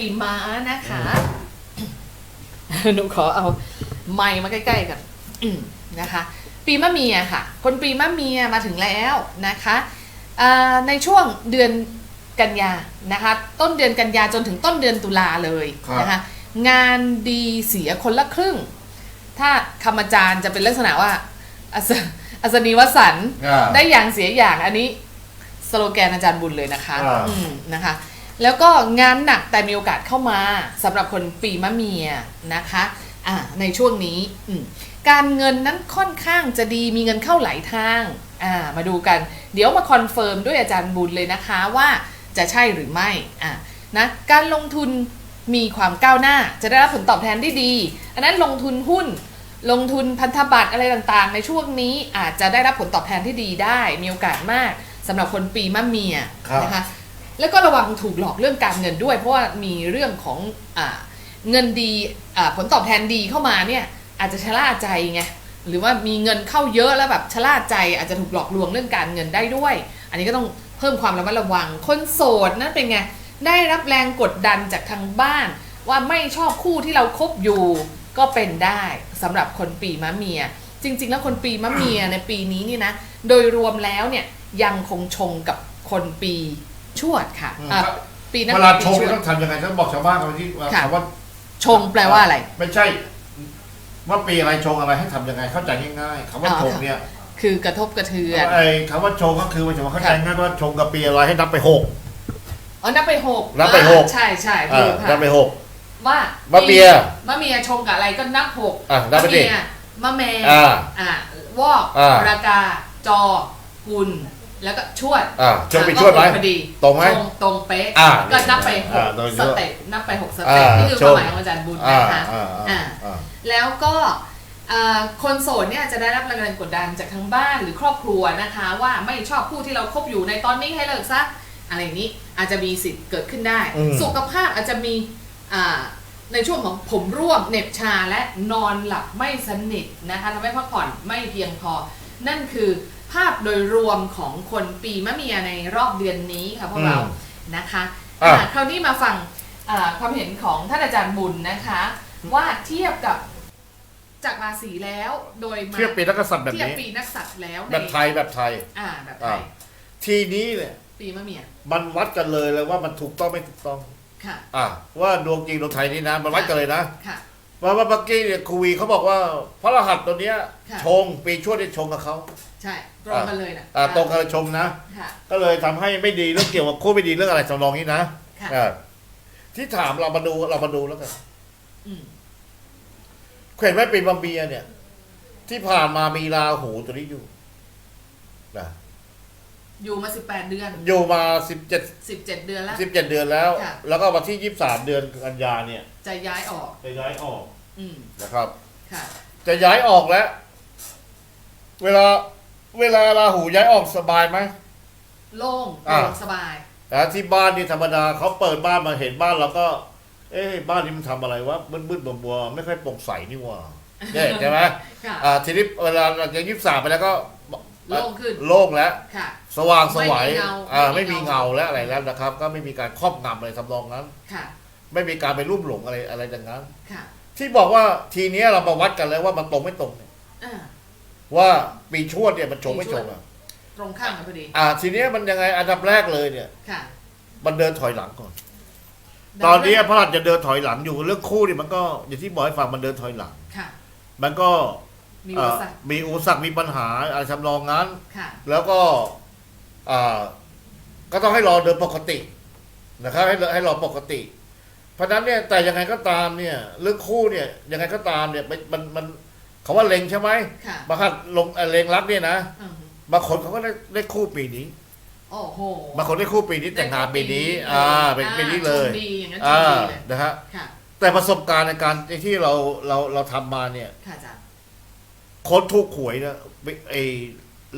ปีม้านะคะ หนูขอเอาไมค์มาใกล้ๆกันอืมนะคะ ปีมะเมียค่ะ คนปีมะเมียมาถึงแล้วนะคะอ่าในช่วงเดือนกันยานะคะ ต้นเดือนกันยาจนถึงต้นเดือนตุลาเลยครับนะคะ งานดีเสียคนละครึ่ง ถ้าคำอาจารย์จะเป็นลักษณะว่าอัศอัศนีวสันต์อ่าได้อย่างเสียอย่างอันนี้สโลแกนอาจารย์บุญเลยนะคะอ่าอืมนะคะ แล้วก็งานหนักแต่มีโอกาสเข้ามาสำหรับคนปีมะเมียนะคะอ่าในช่วงนี้การเงินนั้นค่อนข้างจะดีมีเงินเข้าหลายทางอ่ามาดูกัน เดี๋ยวมาคอนเฟิร์มด้วยอาจารย์บุญเลยนะคะว่าจะใช่หรือไม่อ่านะการลงทุนมีความก้าวหน้า จะได้รับผลตอบแทนที่ดี อันนั้นลงทุนหุ้น ลงทุนพันธบัตรอะไรต่างๆ ในช่วงนี้อาจจะได้รับผลตอบแทนที่ดีได้ มีโอกาสมากสำหรับคนปีมะเมียนะคะ แล้วก็ระวังถูกหลอกเรื่องการเงินด้วย เพราะว่ามีเรื่องของอเงินดีผลตอบแทนดีเข้ามาเนี่ยอาจจะชะล่าใจไงหรือว่ามีเงินเข้าเยอะแล้วแบบชะล่าใจ อาจจะถูกหลอกลวงเรื่องการเงินได้ด้วย อันนี้ก็ต้องเพิ่มความระมัดระวัง คนโสดนั่นเป็นไงได้รับแรงกดดันจากทางบ้าน ว่าไม่ชอบคู่ที่เราคบอยู่ก็เป็นได้สำหรับคนปีมะเมีย จริง ๆ แล้วคนปีมะเมียในปีนี้นี่นะโดยรวมแล้วเนี่ยยังคงชงกับคนปี ชวดค่ะอืมอะปีนั้นเวลาปีชงชวนี่ดต้องทำยังไงต้องบอกชาวบ้านเขาที่ว่าค่ะ คำว่าชงแปลว่าอะไร ไม่ใช่ ว่าปีอะไรชงอะไรให้ทำยังไง เข้าใจง่ายๆคำว่าอ๋อชงเนี่ยคือกระทบกระเทือน ไอ้คำว่าชงก็คือมันจะมาเข้าใจค่ะง่ายว่าชงกับปีอะไรให้นับไปหก อ๋อนับไปหกนับไปหก อ่าใช่ใช่อ่าถูกนัค่ะบไปหก ว่ามะเมียมะเมียชงกับอะไรก็นับหกอะนับไปดิมะเมียมะแมอ่าอะวอกอ่า รากา จอ กุล แล้วก็ชวดอ่าชงปีชวดไหมก็พอดีตรงไหมตรงตรงเป๊ะอ่าก็นับไปหอ่ากโดยสเฉพาะเต็ปนับไปหกสเต็ปอ่านี่คือชความงหมายของอาจารย์บุญอ่านะคะอ่าอ่าอ่าแล้วก็เอ่อคนโสดเนี่ยจะได้รับแรงกดดันจากทางบ้านหรือครอบครัวนะคะ ว่าไม่ชอบคู่ที่เราคบอยู่ในตอนนี้ให้เลิกซะอะไรอย่างนี้อาจจะมีสิทธิ์เกิดขึ้นได้อืมสุขภาพอาจจะมีอ่าในช่วงของผมร่วงเหน็บชาและนอนหลับไม่สนิทนะคะทำให้พักผ่อนไม่เพียงพอ นั่นคือภาพโดยรวมของคนปีมะเมียในรอบเดือนนี้ค่ะพวกเราอืมนะคะอะ อะคราวนี้มาฟังอ่าความเห็นของท่านอาจารย์บุญนะคะ ว่าเทียบกับจากราศีแล้วโดยมาเทียบปีนักกษัตริย์แบบเทียบนี้ ปีนักษัตริย์แล้วในแบบไทยแบบไทย อ่าแบบไทอ่ายทีนี้เนี่ยปีมะเมียมันวัดกันเลยเลยว่ามันถูกต้องไม่ถูกต้อง ค่ะ อะว่าดวงจริงดวงไทยนี่นะมันวัดกันเลยนะ ค่ะ ว่าว่าเมื่อกี้เนี่ยครูวีเขาบอกว่าพระรหัสตัวเนี้ย ค่ะ ชงปีชวดได้ชงกับเขาใช่ตรงกันเลยนะอ่าตรงกันเลยชงนะ ค่ะ ก็เลยทำให้ไม่ดีเรื่องเกี่ยวกับคู่ไม่ดีเรื่องอะไรสำรองนี้นะค่ะ อ่าที่ถามเรามาดูเรามาดูแล้วกันอืมเห็นไหมปีบัมเบียเนี่ย ที่ผ่านมามีราหูตัวนี้อยู่นะ อยู่มา18เดือนอยู่มาสิบเจ็ด17เดือนแล้ว สิบเจ็ดเดือนแล้ว ค่ะ แล้วก็วันที่ยี่สิบสามเดือนกันยาเนี่ยจะย้ายออก จะย้ายออกอืมนะครับ ค่ะ จะย้ายออกแล้ว เวลาเวลาราหูย้ายออกสบายไหม โล่งอ่าโปร่งสบาย แต่ที่บ้านนี่ธรรมดาเขาเปิดบ้านมาเห็นบ้านเราก็ เอ๊ะบ้านนี้มันทำอะไรวะมืดๆบัวๆไม่ค่อยโปร่งใสนี่หว่าเนี่ยใช่ไหมค่ะ อ่าทีนี้เวลาหลังจากยี่สิบสามไปแล้วก็ โล่งขึ้น โล่งแล้ว ค่ะ สว่างสวัยไม่มีเงาอ่าไม่ไม่มีมีเงา เงาและอะไรแล้วนะครับ ก็ไม่มีการครอบงำอะไรทำนองนั้น ค่ะ ไม่มีการไปรูปหลงอะไรอะไรดังนั้น ค่ะที่บอกว่าทีเนี้ยเรามาวัดกันแล้วว่ามันตรงไม่ตรงเนี่ยอ่า ว่าปีชวดเนี่ยมันชงไม่ชงอะตรงข้ามกันพอดี อ่า ทีเนี้ยมันยังไงอันดับแรกเลยเนี่ย ค่ะมันเดินถอยหลังก่อน ตอนนี้พระราชจะเดินถอยหลังอยู่เรื่องคู่นี่มันก็อย่างที่บอกให้ฟังมันเดินถอยหลัง ค่ะ มันก็ มีเอ่อุปอสรรคมีอุปสรรคมีปัญหาอะไรทำนองนั้น ค่ะ แล้วก็อ่าก็ต้องให้รอเดินปกตินะครับให้ให้รอปกติ เพราะฉะนั้นเนี่ยแต่ยังไงก็ตามเนี่ยเรื่องคู่เนี่ยยังไงก็ตามเนี่ยมันมันมันเขาว่าเล็งใช่ไหมค่ะบางครั้งลงเอ่อเล็งรักเนี่ยนะอืมบางคนเขาก็ได้ได้คู่ปีนี้โอ้โหบางคนได้คู่ปีนี้แต่งงานปีนี้ อ่า เป็นปีนี้เลยชมดีอย่างนั้นชอ่ามดีเลยนะฮะค่ะ แต่ประสบการณ์ในการที่เราเราเราทำมาเนี่ย ค่ะอาจารย์ คนถูกหวยนะไอ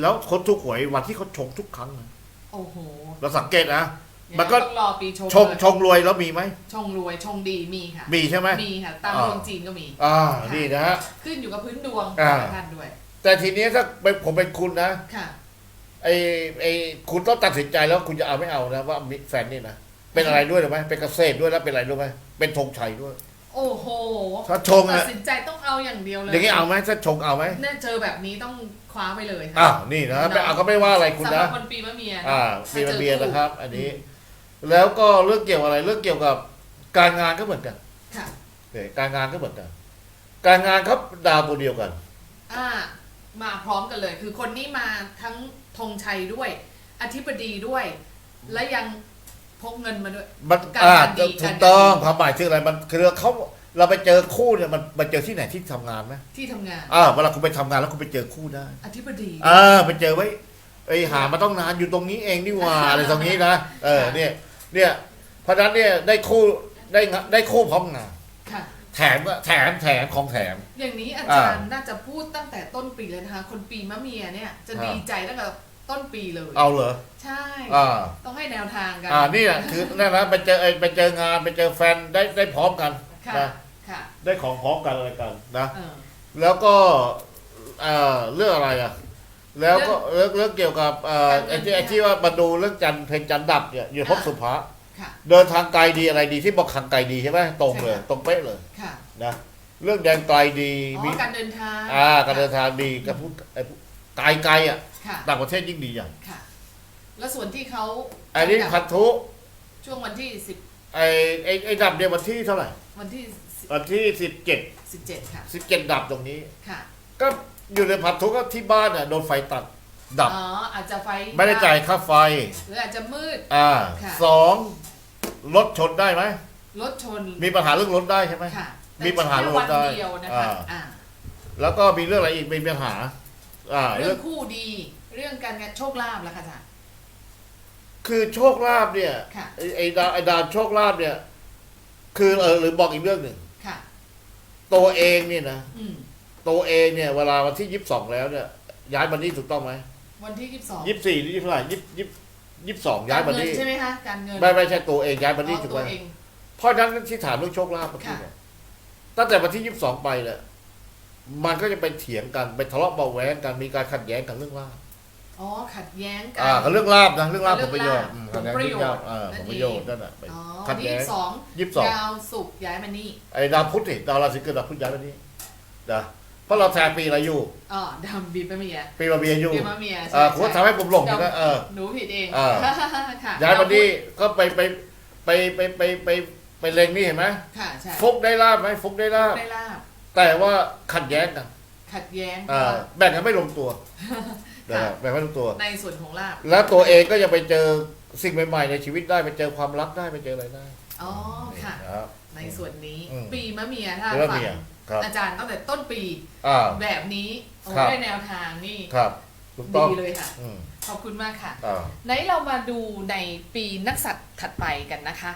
แล้วคนถูกหวยวันที่เขาชงทุกครั้งนะโอ้โหเราสังเกตนะอย่างมันก็ต้องรอปีชงชงเลยชงรวยแล้วมีไหมชงรวยชงดีมีค่ะ มีใช่ไหมมีค่ะตามอ่าดวงจีนก็มี อ่านี่นะฮะขึ้นอยู่กับพื้นดวงอ่าของท่านด้วย แต่ทีนี้ถ้าเป็นผมเป็นคุณนะค่ะไอไอคุณต้องตัดสินใจแล้วคุณจะเอาไม่เอานะว่ามีแฟนนี่นะเป็นอะไรด้วยหรือไหมเป็นเกษตรด้วยแล้วเป็นอะไรด้วยไหมเป็นธงชัยด้วย โอ้โหถ้าชงตัอะดสินใจต้องเอาอย่างเดียวเลยอย่างนี้เอาไหมถ้าชงเอาไหมเนี่ยเจอแบบนี้ต้องคว้าไปเลยค่ะอ้าวนี่นะไม่เอาก็ไม่ว่าอะไรคุณสำหรันะ บคนปีมะเมียอ่าถ้ามีจมันอเบียร์คู่นะครับ อันนี้ แล้วก็เรื่องเกี่ยวอะไร เรื่องเกี่ยวกับการงานก็เหมือนกันค่ะเนี่ยการงานก็เหมือนกัน การงานครับดาวตัวเดียวกัน อ่ามาพร้อมกันเลย คือคนนี้มาทั้งธงชัยด้วย อธิบดีด้วย และยัง พกเงินมาด้วยมันการอ่างานดีถูการกงานต้องดีความหมายคืออะไรมันคือเขาเราไปเจอคู่เนี่ยมันมันเจอที่ไหนที่ทำงานไหมที่ทำงาน อ่าเวลาคุณไปทำงานแล้วคุณไปเจอคู่ได้ อธิบดี อ่าไปเจอไว้ไอหามาต้องนานอยู่ตรงนี้เองนี่หว่า อะไรตรงนี้นะเออเนี่ยเนี่ยเพราะฉะนั้นเนี่ยได้คู่ได้งะได้คู่พร้อมงานค่ะ แถมก็แถมแถมของแถม อย่างนี้อาจารย์น่าจะพูดตั้งแต่ต้นปีเลยนะคะ คนปีมะเมียเนี่ยจะอ่า ดีใจตั้งแต่ ต้นปีเลย เอาเหรอ ใช่ อ่า ต้องให้แนวทางกันอ่านี่แหละคือนั่นนะไปเจอไอ้ไปเจองานไปเจอแฟนได้ได้พร้อมกันค่ะนะค่ะได้ของพร้อมกันอะไรกันนะ เออ แล้วก็เอ่อเรื่องอะไรอะ แล้วก็เรื่องเรื่องเกี่ยวกับเอ่อการเงินไอ้ที่ไอ้ที่ว่ามาดูเรื่องจันทร์เพลงจันทร์ดับเนี่ยอยู่พบอ่า สุภาค่ะ เดินทางไกลดีอะไรดีที่บอกทางไกลดีใช่ไหมตรงเลย ใช่ค่ะ ตรงเป๊ะเลยค่ะนะเรื่องแดนไกลดีอ๋มีอการเดินทางอ่าการเดินทางดีกับพูดไอ้พูดไกลไกลอะ ค่ะ ต่างประเทศยิ่งดีอย่างค่ะ แล้วส่วนที่เขาไอ้นี่พันธุช่วงวันที่สิบไอ้ไอ้ไอ้ดับเนี่ยวันที่เท่าไหร่ วันที่วันที่สิบเจ็ดสิบเจ็ดค่ะสิบเจ็ดดับตรงนี้ ค่ะ ก็อยู่ในพันธุก็ที่บ้านอะโดนไฟตัดดับ อ๋ออาจจะไฟไม่ได้จ่ายค่าไฟ หรืออาจจะมืด อ่าค่ะ สองรถชนได้ไหม รถชนมีปัญหาเรื่องรถได้ใช่ไหม ค่ะมีปัญหาแต่รถแค่วันได้เดียวนะคะอ่า อ่า แล้วก็มีเรื่องอะไรอีกมีปัญหา อ่าเรื่เรื่อองงคู่ดี เรื่องการงานโชคลาภแล้วค่ะอาจารย์ คือโชคลาภเนี่ยค่ะ ไอ้ไอ้ดาวไอ้ดาวโชคลาภเนี่ย คือเออหรือบอกอีกเรื่องหนึ่งค่ะ ตัวเองเนี่ยนะอืม ตัวเองเนี่ย เวลาวันที่ยี่สิบสองแล้วเนี่ยย้ายมานี่ถูกต้องไหมวันที่ยี่สิบสองยี่สิบสี่หรือยี่สิบเท่าไหร่ยี่สิบยี่สิบยี่สิบสองย้ายมาเงินนี่ใช่ไหมคะ การเงินไม่ไม่ใช่ตัวเองย้ายมาอ๋นี่อถูกตัไหมวเอง เพราะฉะนั้นที่ถามเรื่องโชคลาภเมื่อกี้ค่ะเนี่ยตั้งแต่วันที่ยี่สิบสองไปเนี่ย มันก็จะไปเถียงกันไปทะเลาะเบาะแว้งกันมีการขัดแย้งกันเรื่องลาภอ๋อขัดแย้งกัอ่าก็เรื่องลาบนะเรื่องลาบผเรื่ลองประโยชน์ลาภอืมผลประโยชน์อ่านั่ผนลประโยชน์เองนั่นแหละไปอ๋อขัวัดนที่แย้ยี่งสิบสองยี่สิบสอง ดาวศุกร์ย้ายมานี่ไอ้ดาวพุธนี่ดาวราศีเกิดดาวพุธย้ายมานี่นะเพราะเราแทนปีอะไรอยู่ อ๋อดาวบีมะเมียปีมาเบียอยู่บีมะเมียเออคุณทำให้ผมหลงอยู่นะเออ หนูผิดเองอ่า ค่ะย้ายมานี่ก็ไปไปไปไปไปไปไปเล็งนี่เห็นไหมค่ะใช่ฟุกได้ลาบไหมฟุกได้ลาบได้ลาบ แต่ว่าขัดแย้งกันขัดแย้งอ่าแบ่งกันไม่ลงตัวนะครับแบ่งไม่ลงตัว ในส่วนของลาบแล้วตัวเองก็ยังไปเจอสิ่งใหม่ๆในชีวิตได้ไปเจอความรักได้ไปเจออะไรได้อ๋อค่ะ นะครับ ในส่วนนี้อืมปีมะเมียถ้าปีมะฟังเมียครับ อาจารย์ตั้งแต่ต้นปี อ่า แบบนี้โอ้ครับ ได้แนวทางนี่ครับถูกต้องดีเลยค่ะ อืมขอบคุณมากค่ะ อ่า ไหนเรามาดูในปีนักสัตว์ถัดไปกันนะคะ